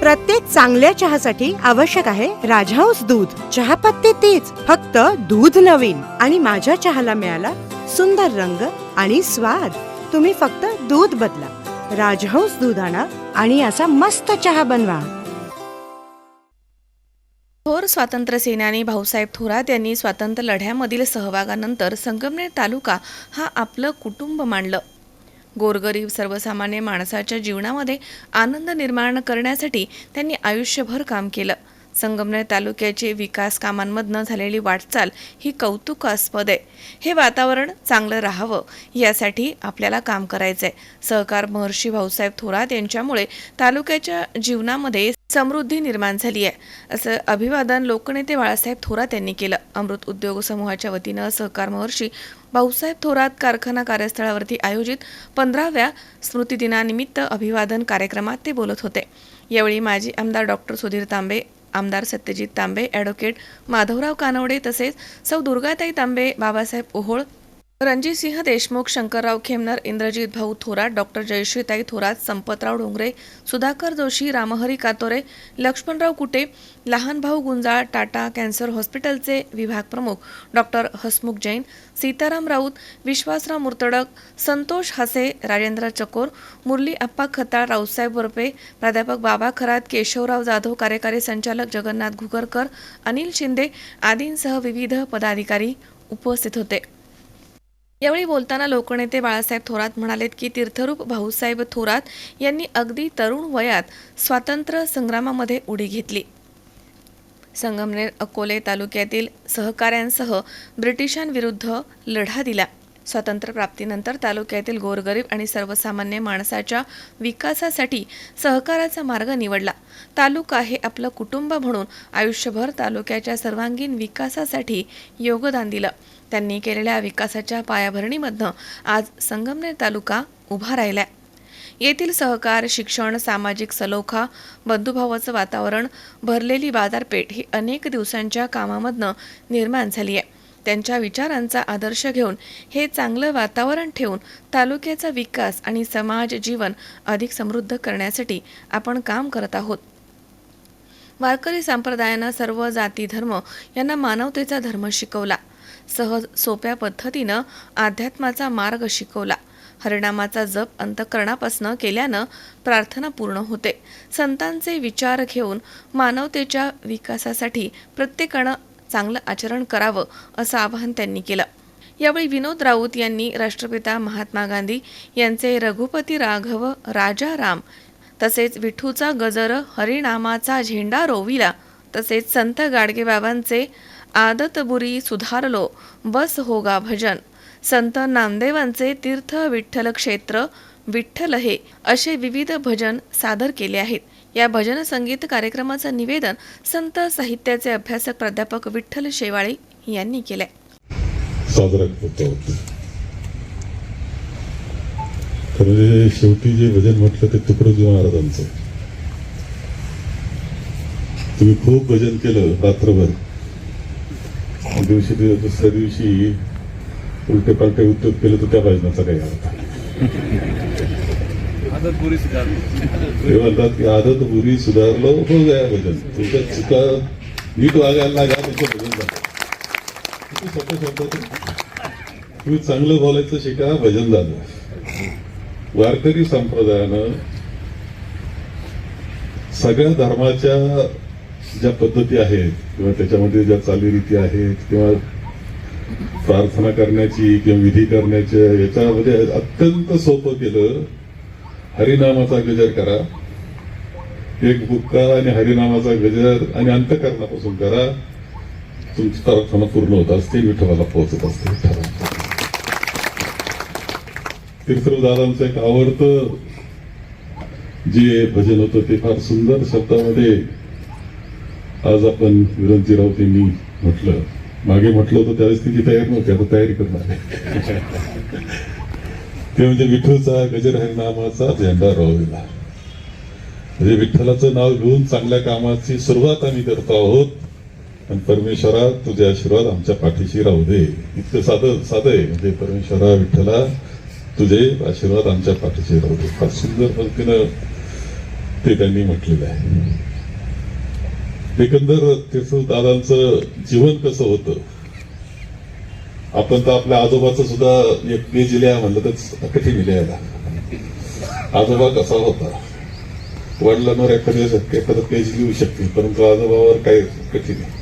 प्रत्येक चांगल्या चहासाठी आवश्यक आहे राजहंस दूध. चहापत्ती तीच फक्त दूध नवीन. आणि माझ्या चहाला मिळाला सुंदर रंग आणि स्वाद. तुम्ही फक्त दूध बदला. राजहंस दूध आणा आणि असा मस्त चहा बनवा. थोर स्वातंत्र्य सेनानी भाऊसाहेब थोरात यांनी स्वातंत्र्य लढ्यामधील सहभागानंतर संगमनेर तालुका हा आपलं कुटुंब मानलं गोरगरीब सर्वसामान्य माणसाच्या जीवनामध्ये आनंद निर्माण करण्यासाठी त्यांनी आयुष्यभर काम केलं. संगमनेर तालुक्याचे विकास कामांमधनं झालेली वाटचाल ही कौतुकास्पद आहे. हे वातावरण चांगलं राहावं यासाठी आपल्याला काम करायचं आहे सहकार महर्षी भाऊसाहेब थोरात यांच्यामुळे तालुक्याच्या जीवनामध्ये समृद्धी निर्माण झाली आहे. असं अभिवादन लोकनेते बाळासाहेब थोरात यांनी केलं. अमृत उद्योग समूहाच्या वतीनं सहकार महर्षी भाऊसाहेब थोरात कारखाना कार्यस्थळावरती आयोजित पंधराव्या स्मृतिदिनानिमित्त अभिवादन कार्यक्रमात ते बोलत होते. यावेळी माजी आमदार डॉक्टर सुधीर तांबे आमदार सत्यजित तांबे ॲडव्होकेट माधवराव कानवडे तसेच सौ दुर्गाताई तांबे बाबासाहेब ओहोळ रणजितसिंह देशमुख शंकरराव खेमनर इंद्रजित भाऊ थोरात डॉक्टर जयश्रीताई थोरात संपतराव डोंगरे सुधाकर जोशी रामहरी कातोरे लक्ष्मणराव कुटे लहान भाऊ गुंजाळ टाटा कॅन्सर हॉस्पिटलचे विभाग प्रमुख डॉक्टर हसमुख जैन सीताराम राऊत विश्वासराव मुर्तडक संतोष हसे राजेंद्र चकोर मुरली अप्पा खताळ रावसाहेब वरपे प्राध्यापक बाबा खरात केशवराव जाधव कार्यकारी संचालक जगन्नाथ घुगरकर अनिल शिंदे आदींसह विविध पदाधिकारी उपस्थित होते. यावेळी बोलताना लोकनेते बाळासाहेब थोरात म्हणालेत की तीर्थरूप भाऊसाहेब थोरात यांनी अगदी तरुण वयात स्वातंत्र्य संग्रामामध्ये उडी घेतली. संगमनेर अकोले तालुक्यातील सहकाऱ्यांसह ब्रिटिशांविरुद्ध लढा दिला. स्वातंत्र्यप्राप्तीनंतर तालुक्यातील गोरगरीब आणि सर्वसामान्य माणसाच्या विकासासाठी सहकाराचा मार्ग निवडला. तालुका हे आपलं कुटुंब म्हणून आयुष्यभर तालुक्याच्या सर्वांगीण विकासासाठी योगदान दिलं. त्यांनी केलेल्या विकासाच्या पायाभरणीमधनं आज संगमनेर तालुका उभा राहिलाय. येथील सहकार शिक्षण सामाजिक सलोखा बंधुभावाचं वातावरण भरलेली बाजारपेठ ही अनेक दिवसांच्या कामामधनं निर्माण झाली आहे त्यांच्या विचारांचा आदर्श घेऊन हे चांगलं वातावरण ठेवून तालुक्याचा विकास आणि समाज जीवन अधिक समृद्ध करण्यासाठी आपण काम करत आहोत. वारकरी संप्रदायानं सर्व जाती धर्म यांना मानवतेचा धर्म शिकवला. सहज सोप्या पद्धतीनं अध्यात्माचा मार्ग शिकवला. हरिणामाचा जप अंतकरणापासनं केल्यानं प्रार्थना पूर्ण होते. संतांचे विचार घेऊन मानवतेच्या विकासासाठी प्रत्येकानं चांगलं आचरण करावं असं आवाहन त्यांनी केलं. यावेळी विनोद राऊत यांनी राष्ट्रपिता महात्मा गांधी यांचे रघुपती राघव राजा राम तसेच विठूचा गजर हरिनामाचा झेंडा रोविला. तसेच संत गाडगेबाबांचे आदत बुरी सुधारलो बस होगा भजन. संत नामदेवांचे तीर्थ विठ्ठल क्षेत्र विठ्ठल हे असे विविध भजन सादर केले आहेत. या भजन संगीत कार्यक्रमाचं निवेदन संत साहित्याचे अभ्यासक प्राध्यापक विठ्ठल शेवाळे यांनी केलंय. खरं शेवटी जे भजन म्हटलं ते तुकडोजी महाराजांचं तुम्ही खूप भजन केलं रात्रभर. दिवशी दिवस दुसऱ्या दिवशी उलटे पालटे उद्योग केले तर त्या भजनाचा काही अर्थ नाही. ते म्हणतात की आदत बुरी सुधारलो हो गया भजन. तुमच्या चुका नीट वागायला लागा तुमचं भजन झालं. किती सोपं शब्द तुम्ही चांगलं बोलायचं शिका भजन झालं. वारकरी संप्रदायानं सगळ्या धर्माच्या ज्या पद्धती आहेत किंवा त्याच्यामध्ये ज्या चालीरीती आहेत किंवा प्रार्थना करण्याची किंवा विधी करण्याच्या याच्यामध्ये म्हणजे अत्यंत सोपं केलं. हरिनामाचा गजर करा. एक बुक्का आणि हरिनामाचा गजर आणि अंतकरणापासून करा. तुमची प्रार्थना पूर्ण होत असते विठ्ठलाला पोहोचत असते. विठ्ठला तीर्थरूप एक आवडतं जे भजन होतं ते फार सुंदर शब्दामध्ये आज आपण विरंती राऊत यांनी म्हटलं. मागे म्हटलं होतं त्यावेळेस तिची तयारी नव्हती आता तयारी करणार आहे. ते म्हणजे विठूचा गजर नामाचा झेंडा रोविला म्हणजे विठ्ठलाचं नाव घेऊन चांगल्या कामाची सुरुवात आम्ही करतो आहोत. आणि परमेश्वरा तुझे आशीर्वाद आमच्या पाठीशी राहू दे. इतकं साधं साधं आहे. म्हणजे परमेश्वरा विठ्ठला तुझे आशीर्वाद आमच्या पाठीशी राहू दे. फार सुंदर पद्धतीनं ते त्यांनी म्हटलेलं आहे. एकंदर त्याचं दादांचं जीवन कसं होतं? आपण तर आपल्या आजोबाचं सुद्धा एक पेज लिहा म्हणलं तर कठीण लिहायला आजोबा कसा होता? वडिलांवर एखाद्या एखादं पेज लिहू शकते परंतु आजोबावर काही कठीण आहे.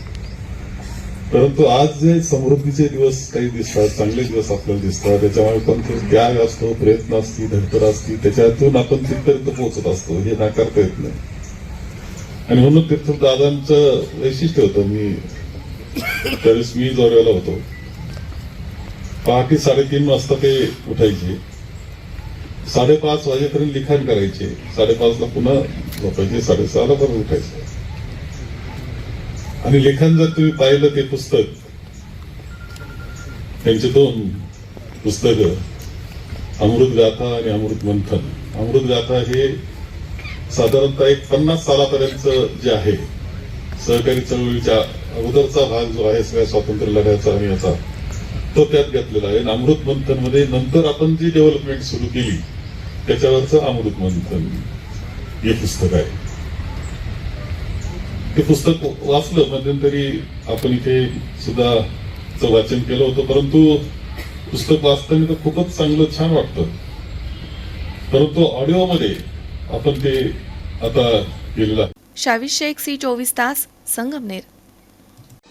परंतु आज जे समृद्धीचे दिवस काही दिसतात चांगले दिवस आपल्याला दिसतात त्याच्यामुळे पण ते त्याग असतो प्रयत्न असती धडपड असती त्याच्यातून आपण तिथपर्यंत पोहोचत असतो हे नाकारता येत नाही. आणि म्हणून तीर्थ दादांचं वैशिष्ट्य होतं मी त्यावेळेस मी जोऱ्याला होतो. पहाटे साडेतीन वाजता ते उठायचे. साडेपाच वाजेपर्यंत लिखाण करायचे. साडेपाचला पुन्हा झोपायचे. साडेसहाला परत उठायचे. आणि लेखन जर तुम्ही पाहिलं ते पुस्तक त्यांचे दोन पुस्तक अमृत गाथा आणि अमृत मंथन. अमृत गाथा हे साधारणतः एक पन्नास सालापर्यंत जे आहे सहकारी चळवळीच्या अगोदरचा भाग जो आहे सगळ्या स्वातंत्र्य लढ्याचा आणि याचा अर्थ त्यात घातलेला आहे. अमृत मंथनमध्ये नंतर आपण जी डेव्हलपमेंट सुरू केली त्याच्यावरच अमृत मंथन हे पुस्तक आहे. ते पुस्तक वाचलं मध्यंतरी आपण इथे सुद्धा वाचन केलं होतं परंतु पुस्तक वाचताना तर खूपच चांगलं छान वाटतं. परंतु ऑडिओमध्ये आपण ते आता केलेलं आहे. शावी शेख सी चोवीस तास Sangamner.